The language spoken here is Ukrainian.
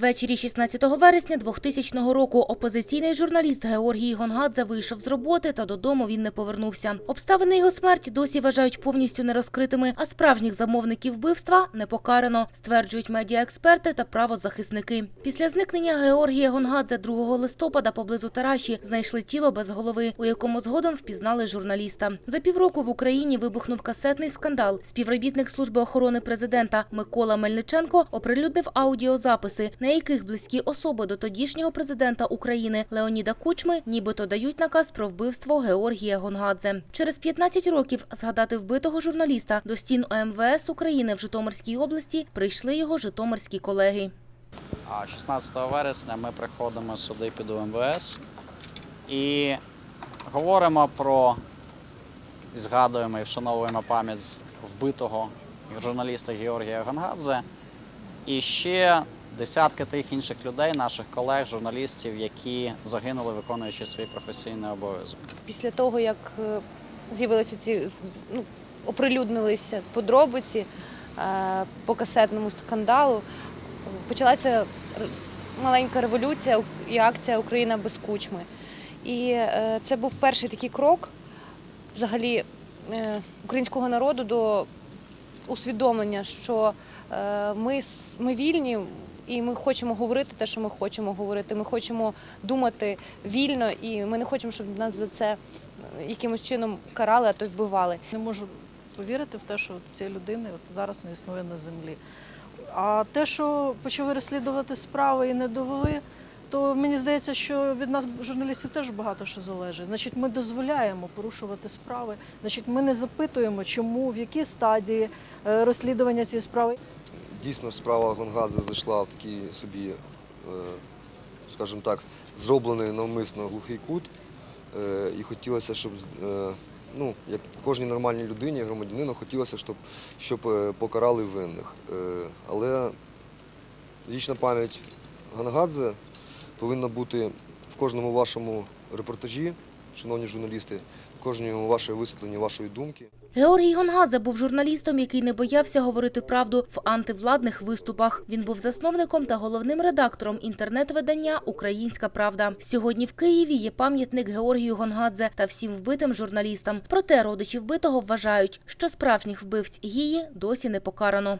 Ввечері 16 вересня 2000 року опозиційний журналіст Георгій Гонгадзе вийшов з роботи та додому він не повернувся. Обставини його смерті досі вважають повністю нерозкритими, а справжніх замовників вбивства не покарано, стверджують медіаексперти та правозахисники. Після зникнення Георгія Гонгадзе 2 листопада поблизу Тараші знайшли тіло без голови, у якому згодом впізнали журналіста. За півроку в Україні вибухнув касетний скандал. Співробітник служби охорони президента Микола Мельниченко оприлюднив аудіозаписи, на яких близькі особи до тодішнього президента України Леоніда Кучми нібито дають наказ про вбивство Георгія Гонгадзе. Через 15 років згадати вбитого журналіста до стін ОМВС України в Житомирській області прийшли його житомирські колеги. А 16 вересня ми приходимо сюди під УМВС і говоримо про згадуємо і вшановуємо пам'ять вбитого журналіста Георгія Гонгадзе і ще десятки тих інших людей, наших колег, журналістів, які загинули, виконуючи свій професійний обов'язок. після того, як е, з'явилися ці ну, оприлюднилися подробиці е, по касетному скандалу, почалася маленька революція і акція Україна без кучми. І е, це був перший такий крок взагалі українського народу до усвідомлення, що ми, ми вільні. І ми хочемо говорити те, що ми хочемо говорити. Ми хочемо думати вільно, і ми не хочемо, щоб нас за це е, якимось чином карали, а то вбивали. Не можу повірити в те, що цієї людини от зараз не існує на землі. А те, що почали розслідувати справи і не довели, то мені здається, що від нас, журналістів, теж багато що залежить. Значить, ми дозволяємо порушувати справи. Значить, ми не запитуємо, чому, в якій стадії е, розслідування цієї справи. Дійсно, справа Гонгадзе зайшла в такий собі, е, скажімо так, зроблений навмисно глухий кут. Е, І хотілося, щоб, е, ну, як кожній нормальній людині, громадянину, хотілося, щоб, щоб покарали винних. Але вічна пам'ять Гонгадзе повинна бути в кожному вашому репортажі, шановні журналісти, кожному вашому висвітленні вашої думки. Георгій Гонгадзе був журналістом, який не боявся говорити правду в антивладних виступах. Він був засновником та головним редактором інтернет-видання Українська Правда. Сьогодні в Києві є пам'ятник Георгію Гонгадзе та всім вбитим журналістам. Проте родичі вбитого вважають, що справжніх вбивць гії досі не покарано.